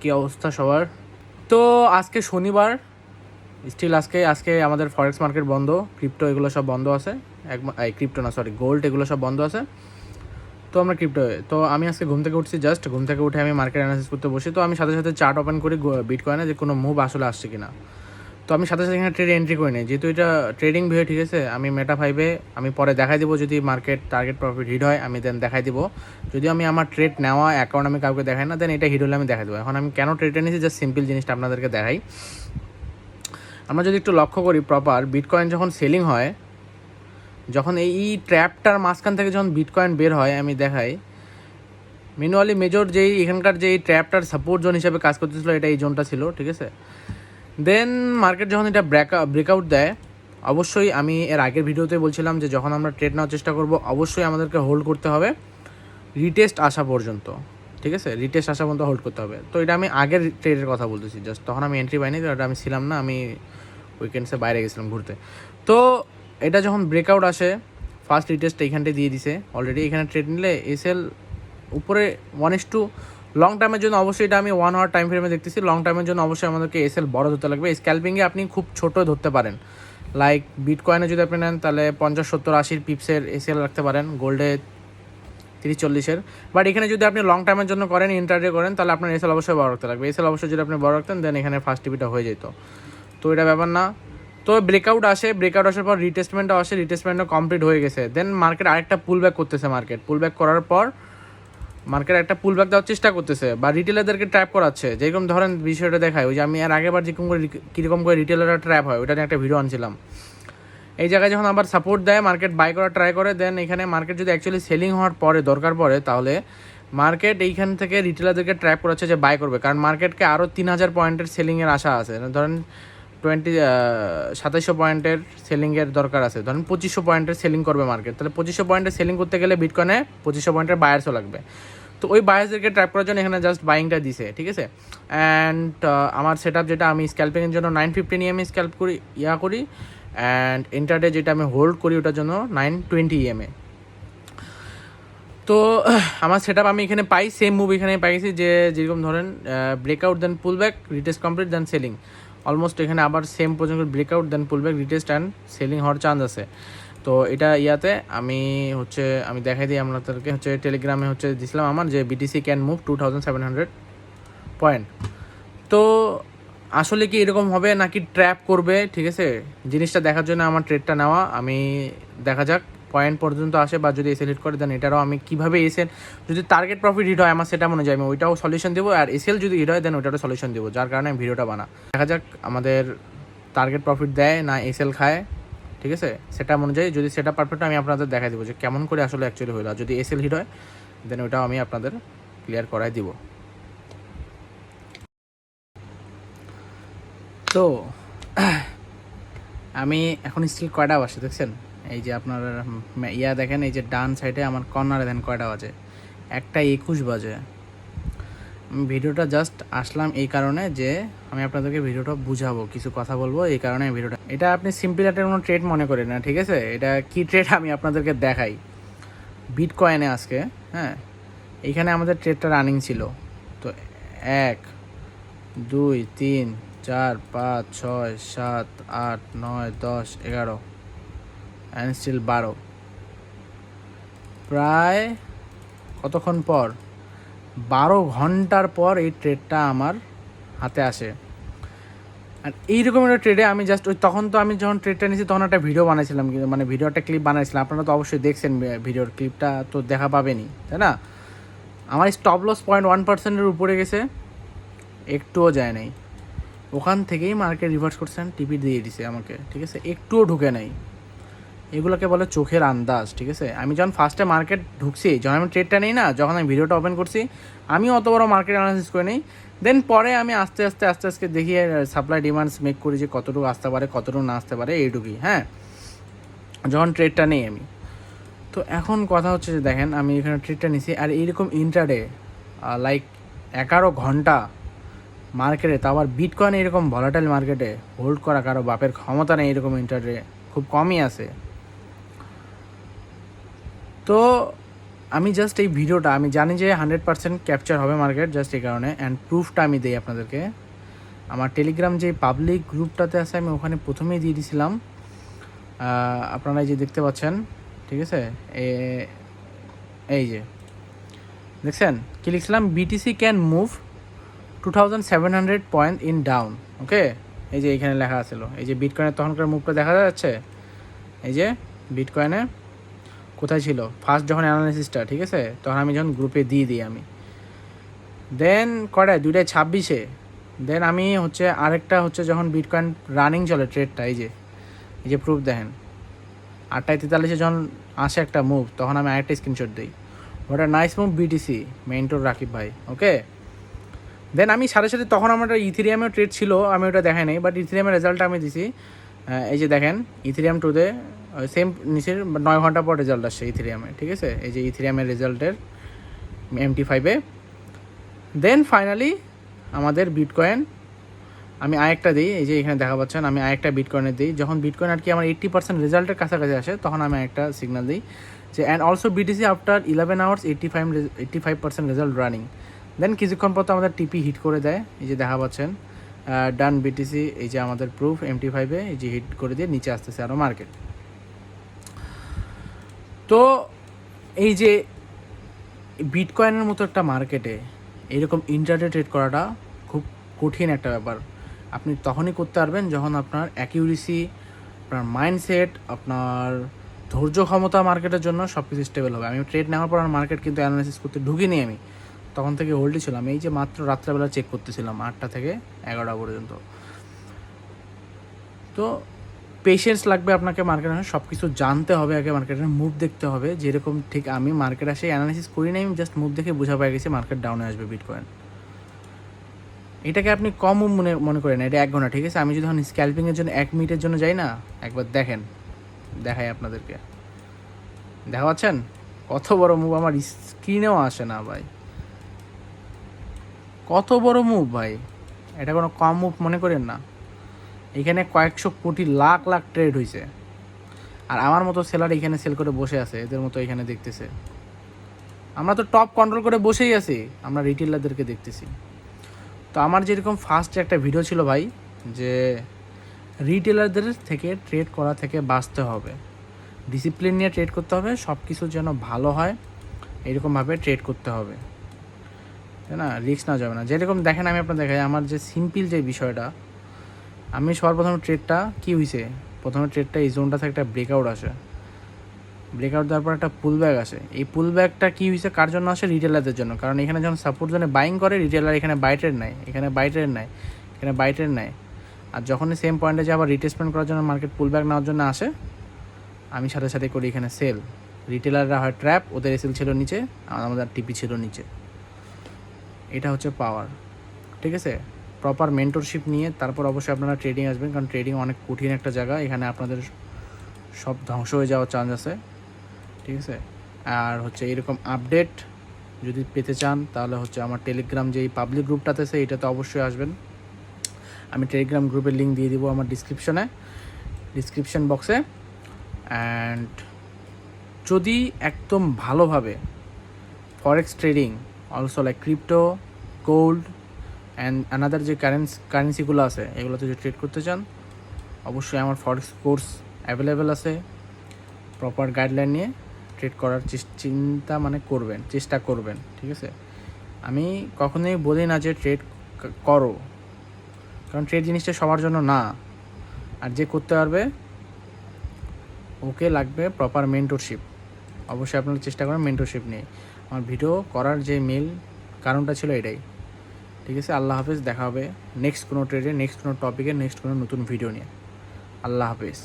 কি অবস্থা সবার? তো আজকে শনিবার স্টিল আজকে আজকে আমাদের ফরেক্স মার্কেট বন্ধ ক্রিপ্টো এগুলো সব বন্ধ আছে, এক ক্রিপ্টো না সরি গোল্ড এগুলো সব বন্ধ আছে। তো আমরা ক্রিপ্টো তো আমি আজকে ঘুম থেকে উঠছি জাস্ট ঘুম থেকে উঠে আমি মার্কেট অ্যানালাইসিস করতে বসি, তো আমি সাথে সাথে চার্ট ওপেন করি বিট কয়েনে যে কোনো মুভ আসলে আসছে কিনা। তো আমি সাথে সাথে এখানে ট্রেড এন্ট্রি করে নিই। যেহেতু এটা ট্রেডিং ভিডিও ঠিক আছে? আমি মেটা ফাইভে আমি পরে দেখাই দিব, যদি মার্কেট টার্গেট প্রফিট হিট হয়, আমি দেন দেখাই দিব। যদি আমি আমার ট্রেড নেওয়া অ্যাকাউন্ট আমি কাউকে দেখাই না দেন এটা হিট হলে আমি দেখাই দেবো। এখন আমি কেন ট্রেড নিয়েছি? জাস্ট সিম্পল জিনিসটা আপনাদেরকে দেখাই। আমরা যদি একটু লক্ষ্য করি প্রপার বিটকয়েন যখন সেলিং হয়, যখন এই ট্র্যাপটার মাঝখান থেকে যখন বিটকয়েন বের হয়, আমি দেখাই। ম্যানুয়ালি মেজর যেই, এখানকার যে এই ট্র্যাপটার সাপোর্ট জোন হিসেবে কাজ করতেছিল, এটা এই জোনটা ছিল, ঠিক আছে? দেন মার্কেট যখন এটা ব্রেক ব্রেকআউট দেয়, অবশ্যই আমি এর আগের ভিডিওতে বলছিলাম যে যখন আমরা ট্রেড নেওয়ার চেষ্টা করব, অবশ্যই আমাদেরকে হোল্ড করতে হবে। রিটেস্ট আসা পর্যন্ত, ঠিক আছে? রিটেস্ট আসা পর্যন্ত হোল্ড করতে হবে। তো এটা আমি আগের ট্রেডের কথা বলতেছি জাস্ট তখন আমি এন্ট্রি পাইনি এটা আমি ছিলাম না, আমি উইকেন্ডসে বাইরে গেছিলাম ঘুরতে। তো এটা যখন ব্রেকআউট আসে ফার্স্ট রিটেস্ট এইখানটায় দিয়ে দিছে অলরেডি এখানে ট্রেড নিলে এসএল উপরে ওয়ান ইস টু লং টাইমের জন্য অবশ্যই এটা আমি ওয়ান আওয়ার টাইম ফ্রেমে দেখতেছি। লং টাইমের জন্য অবশ্যই আমাদেরকে এসএল বড় ধরতে লাগবে। স্ক্যালপিংয়ে আপনি খুব ছোট ধরতে পারেন। লাইক বিটকয়েনে যদি আপনি নেন, তাহলে পঞ্চাশ, সত্তর, আশির পিপসের এসএল রাখতে পারেন। গোল্ডে তিরিশ চল্লিশের বাট এখানে যদি আপনি লং টাইমের জন্য করেন ইন্টারডে করেন, তাহলে আপনার এসএল অবশ্যই বড় রাখতে লাগবে। এসএল অবশ্যই যদি আপনি বড় রাখতেন দেন এখানে ফার্স্ট টিভিটা হয়ে যেত। তো এটা ব্যাপার না। তো ব্রেকআউট আসে। ব্রেকআউট আসার পর রিটেস্টমেন্টও আসে। রিটেস্টমেন্টও কমপ্লিট হয়ে গেছে। দেন মার্কেট আরেকটা পুল ব্যাক করতেছে মার্কেট পুল ব্যাক করার পর মার্কেট একটা পুল ব্যাক দেওয়ার চেষ্টা করতেছে, বা রিটেলারদেরকে ট্র্যাপ করাচ্ছে। যেরকম ধরেন বিষয়টা দেখায় ওই যে আমি আর আগেবার যেরকম করে কীরকম করে রিটেলাররা ট্র্যাপ হয় ওটা নিয়ে একটা ভিডিও আনছিলাম। এই জায়গায় যখন আবার সাপোর্ট দেয় মার্কেট বাই করার ট্রাই করে দেন এখানে মার্কেট যদি অ্যাকচুয়ালি সেলিং হওয়ার পরে, দরকার পড়ে, তাহলে মার্কেট এইখান থেকে রিটেলারদেরকে ট্র্যাপ করাচ্ছে যে বাই করবে। কারণ মার্কেটকে আরও তিন হাজার পয়েন্টের সেলিংয়ের আশা আছে। ধরেন টোয়েন্টি সাতাইশশো পয়েন্টের সেলিংয়ের দরকার আছে। ধরেন পঁচিশশো পয়েন্টের সেলিং করবে মার্কেট তাহলে পঁচিশশো পয়েন্টের সেলিং করতে গেলে বিটকয়েনে পঁচিশশো পয়েন্টের বায়ার্সও লাগবে। তো ওই বায়ার্সদেরকে ট্র্যাপ করার জন্য এখানে জাস্ট বাইংটা দিছে, ঠিক আছে? অ্যান্ড আমার সেট যেটা আমি স্ক্যাল্পিংয়ের জন্য নাইন ফিফটি নিয়ে আমি স্ক্যাল্প করি, ইয়া করি। অ্যান্ড ইন্টারডে যেটা আমি হোল্ড করি ওটার জন্য নাইন টোয়েন্টি ইএমএ তো আমার সেট আমি এখানে পাই সেম মুভ এখানে পাইছি যে যেরকম ধরেন breakout then pull back retest complete then selling almost এখানে আবার সেম পর্যন্ত breakout then pull back retest and selling হওয়ার চান্স আছে। তো এটা ইয়াতে আমি হচ্ছে, আমি দেখাই দিই আপনাদেরকে। হচ্ছে টেলিগ্রামে হচ্ছে দিছিলাম আমার যে BTC can move two thousand seven hundred point তো আসলে কি এরকম হবে নাকি ট্র্যাপ করবে, ঠিক আছে? জিনিসটা দেখার জন্য আমার ট্রেডটা নেওয়া, আমি দেখা যাক। পয়েন্ট পর্যন্ত আসে বা যদি এসএল হিট করে দেন এটারও আমি কীভাবে এসএল, যদি টার্গেট প্রফিট হিট হয় আমার সেটা মনে যায়, আমি ওইটাও সলিউশন দেবো আর এসএল যদি হিট হয় দেন ওইটারও সলিউশন দেবো, যার কারণে আমি ভিডিওটা বানা। দেখা যাক আমাদের টার্গেট প্রফিট দেয় না এসএল খায়, ঠিক আছে? সেটা অনুযায়ী যদি সেটা পারফেক্ট আমি আপনাদের দেখাই দেবো যে কেমন করে আসলে অ্যাকচুয়ালি হইল যদি এসএল হিট হয় দেন ওইটাও আমি আপনাদের ক্লিয়ার করাই দিব। তো, আমি এখন স্টিল কয়টা বাসে, দেখছেন? এই যে আপনার ইয়া দেখেন, এই যে ডান সাইডে আমার কর্নারে দেন কয়টা বাজে? একটা একুশ বাজে। ভিডিওটা জাস্ট আসলাম এই কারণে যে আমি আপনাদেরকে ভিডিওটা বুঝাবো, কিছু কথা বলব এই কারণে ভিডিওটা। এটা আপনি সিম্পল একটা কোনো ট্রেড মনে করেন না, ঠিক আছে? এটা কি ট্রেড আমি আপনাদেরকে দেখাই। বিট কয়েনে আজকে হ্যাঁ? এইখানে আমাদের ট্রেডটা রানিং ছিল। তো এক, দুই, তিন, চার, পাঁচ, ছয়, সাত, আট, নয়, দশ, এগারো। অ্যান্ড স্টিল বারো। প্রায় কতক্ষণ পর? বারো ঘণ্টার পর এই ট্রেডটা আমার হাতে আসে। আর এইরকম একটা ট্রেডে আমি জাস্ট ওই তখন তো আমি যখন ট্রেডটা নিয়েছি, তখন একটা ভিডিও বানাইছিলাম, কিন্তু মানে ভিডিও একটা ক্লিপ বানাইছিলাম। আপনারা তো অবশ্যই দেখছেন ভিডিওর ক্লিপটা তো দেখা পাবেনি তাই না? আমার স্টপ লস পয়েন্ট ওয়ান পার্সেন্টের উপরে গেছে, একটুও যায় নাই। ওখান থেকেই মার্কেট রিভার্স করছেন টিপি দিয়ে দিছে আমাকে, ঠিক আছে? একটুও ঢুকে নাই। এগুলোকে বলে চোখের আন্দাজ, ঠিক আছে? আমি যখন ফার্স্টে মার্কেট ঢুকছি, যখন আমি ট্রেডটা নিই না, যখন আমি ভিডিওটা ওপেন করছি আমি অত বড় মার্কেট অ্যানালিসিস করে নিই। দেন পরে আমি আস্তে আস্তে আস্তে আস্তে দেখি সাপ্লাই ডিমান্ডস মেক করি যে কতটুকু আসতে পারে, কতটুকু না আসতে পারে, এইটুকুই হ্যাঁ? যখন ট্রেডটা নেই আমি। তো এখন কথা হচ্ছে যে দেখেন, আমি এখানে ট্রেডটা নিছি, আর এইরকম ইন্টারডে লাইক এগারো ঘণ্টা মার্কেটে তা আবার বিটকয়েন এরকম ভলাটাইল মার্কেটে হোল্ড করা কারও বাপের ক্ষমতা নেই, এরকম ইন্টারডে খুব কমই আছে। তো আমি জাস্ট এই ভিডিওটা আমি জানি যে হান্ড্রেড পার্সেন্ট ক্যাপচার হবে মার্কেট জাস্ট এই কারণে অ্যান্ড প্রুফটা আমি দিই আপনাদেরকে। আমার টেলিগ্রাম যে পাবলিক গ্রুপটাতে আছে, আমি ওখানে প্রথমেই দিয়ে দিয়েছিলাম আপনারা এই যে দেখতে পাচ্ছেন, ঠিক আছে? এই যে, দেখছেন? কি লিখছিলাম? BTC can move two thousand seven hundred point in down okay এই যে এখানে লেখা আছিল। এই যে বিটকয়েনের তখনকার মুভটা দেখা যাচ্ছে? এই যে বিটকয়েনে কোথায় ছিল? ফার্স্ট যখন অ্যানালিসিসটা ঠিক আছে? তখন আমি যখন গ্রুপে দিয়ে দিই আমি। দেন কটায়? দুইটায় ছাব্বিশে। দেন আমি হচ্ছে আরেকটা হচ্ছে যখন বিটকয়েন রানিং চলে ট্রেডটা এই যে এই যে প্রুফ দেখেন। আটটায় তেতাল্লিশে যখন আসে একটা মুভ তখন আমি আরেকটা স্ক্রিনশট দিই। ওটা nice move BTC mentor Rakib ভাই ওকে দেন আমি সাথে সাথে তখন আমার একটা ইথিরিয়ামের ট্রেড ছিল, আমি ওটা দেখাই নাই বাট ইথিরিয়ামের রেজাল্টটা আমি দিছি। এই যে দেখেন ইথিরিয়াম টুতে সেম নিচের নয় ঘণ্টা পর রেজাল্ট আসছে ইথিরিয়ামে ঠিক আছে? এই যে ইথিরিয়ামের রেজাল্টের এমটি ফাইভে দেন ফাইনালি আমাদের বিটকয়েন আমি আরেকটা দিই, এই যে এখানে দেখা পাচ্ছেন, আমি আরেকটা বিটকয়েনের দিই। যখন বিটকয়েন আর কি আমার এইট্টি পার্সেন্ট রেজাল্টের কাছাকাছি আসে, তখন আমি একটা সিগনাল দিই যে and also BTC after eleven hours eighty five eighty five percent result running then কিছুক্ষণ পর তো আমাদের টিপি হিট করে দেয়, এই যে দেখা পাচ্ছেন। ডান বিটিসি এই যে আমাদের প্রুফ এমটি ফাইভে এই যে হিট করে দিয়ে নিচে আসতেছে আরও মার্কেট তো এই যে বিটকয়েনের মতো একটা মার্কেটে এরকম ইন্টারডে ট্রেড করাটা খুব কঠিন একটা ব্যাপার। আপনি তখনই করতে পারবেন যখন আপনার অ্যাকিউরেসি আপনার মাইন্ডসেট আপনার ধৈর্য ক্ষমতা মার্কেটের জন্য সব কিছু স্টেবল হবে। আমি ট্রেড নেওয়ার পর আমার মার্কেট কিন্তু অ্যানালাইসিস করতে ঢুকিনি আমি। তখন থেকে হোল্ডই ছিলাম। এই যে মাত্র রাত্রেবেলা চেক করতেছিলাম আটটা থেকে এগারোটা পর্যন্ত। তো পেশেন্স লাগবে আপনাকে মার্কেট আসে সব কিছু জানতে হবে, আগে মার্কেটের মুভ দেখতে হবে। যেরকম ঠিক আমি মার্কেট আসে অ্যানালাইসিস করি নাই, আমি জাস্ট মুভ দেখে বোঝা পেয়ে গেছি মার্কেট ডাউনে আসবে বিটকয়েন এটাকে আপনি কম মনে মনে করেন, এটা এক ঘণ্টা, ঠিক আছে? আমি যদি এখন স্ক্যাল্পিংয়ের জন্য এক মিনিটের জন্য যাই না, একবার দেখেন, দেখাই আপনাদেরকে। দেখা পাচ্ছেন? কত বড় মুভ আমার স্ক্রিনেও আসে না ভাই। কত বড় মুভ ভাই? এটা কোনো কম মুভ মনে করেন না। এখানে কয়েকশো কোটি লাখ লাখ ট্রেড হয়েছে আর আমার মতো সেলার এখানে সেল করে বসে আছে, এদের মতো এখানে দেখতেছে। আমরা তো টপ কন্ট্রোল করে বসেই আছি, আমরা রিটেলারদেরকে দেখতেছি। তো আমার যেরকম ফার্স্ট একটা ভিডিও ছিল ভাই, যে রিটেলারদের থেকে ট্রেড করা থেকে বাঁচতে হবে। ডিসিপ্লিন নিয়ে ট্রেড করতে হবে সব কিছু যেন ভালো হয়, এরকমভাবে ট্রেড করতে হবে। তাই না? রিস্ক না যাবে না। যেরকম দেখেন, আমি আপনার দেখাই, আমার যে সিম্পল যে বিষয়টা আমি সর্বপ্রথম ট্রেডটা কী হয়েছে প্রথমে ট্রেডটা এই জোনটা থেকে একটা ব্রেকআউট আসে। ব্রেকআউট দেওয়ার পর একটা পুল ব্যাগ আসে। এই পুল ব্যাগটা কী হয়েছে কার জন্য আসে? রিটেলারদের জন্য। কারণ এখানে যখন সাপোর্ট জোনে বাইং করে রিটেলার এখানে বাই বাইটের নেয়। এখানে বাইটের নেয়। এখানে বাইটের নেয়। আর যখনই সেম পয়েন্টে যে আবার রিটেসমেন্ট করার জন্য মার্কেট পুল ব্যাগ নেওয়ার জন্য আসে, আমি সাথে সাথে করি এখানে সেল রিটেলাররা হয় ট্র্যাপ ওদের এসেল ছিল নিচে, আর আমাদের টিপি ছিল নিচে। এটা হচ্ছে পাওয়ার ঠিক আছে? প্রপার মেন্টরশিপ নিয়ে তারপর অবশ্যই আপনারা ট্রেডিং আসবেন, কারণ ট্রেডিং অনেক কঠিন একটা জায়গা। এখানে আপনাদের সব ধ্বংস হয়ে যাওয়ার চান্স আছে। ঠিক আছে? আর হচ্ছে এরকম আপডেট যদি পেতে চান, তাহলে হচ্ছে আমার টেলিগ্রাম যে পাবলিক গ্রুপটাতে আছে, এটাতে অবশ্যই আসবেন। আমি টেলিগ্রাম গ্রুপের লিঙ্ক দিয়ে দিব আমার ডিসক্রিপশনে ডিসক্রিপশন বক্সে অ্যান্ড যদি একদম ভালোভাবে forex trading also like crypto gold and another যে কারেন্স কারেন্সিগুলো আছে, এগুলোতে যদি ট্রেড করতে চান, অবশ্যই আমার ফরেক্স কোর্স অ্যাভেলেবেল আছে। প্রপার গাইডলাইন নিয়ে ট্রেড করার চিন্তা মানে করবেন, চেষ্টা করবেন, ঠিক আছে? আমি কখনোই বলি না যে ট্রেড করো। কারণ ট্রেড জিনিসটা সবার জন্য না। আর যে করতে পারবে, ওকে লাগবে প্রপার মেন্টরশিপ অবশ্যই আপনারা চেষ্টা করেন মেন্টরশিপ নিয়ে। আমার ভিডিও করার যে মেল কারণটা ছিল এটাই। ঠিক আছে, আল্লাহ হাফেজ, দেখা হবে নেক্সট কোনো ট্রেডে নেক্সট কোনো টপিকে নেক্সট কোনো নতুন ভিডিও নিয়ে। আল্লাহ হাফেজ।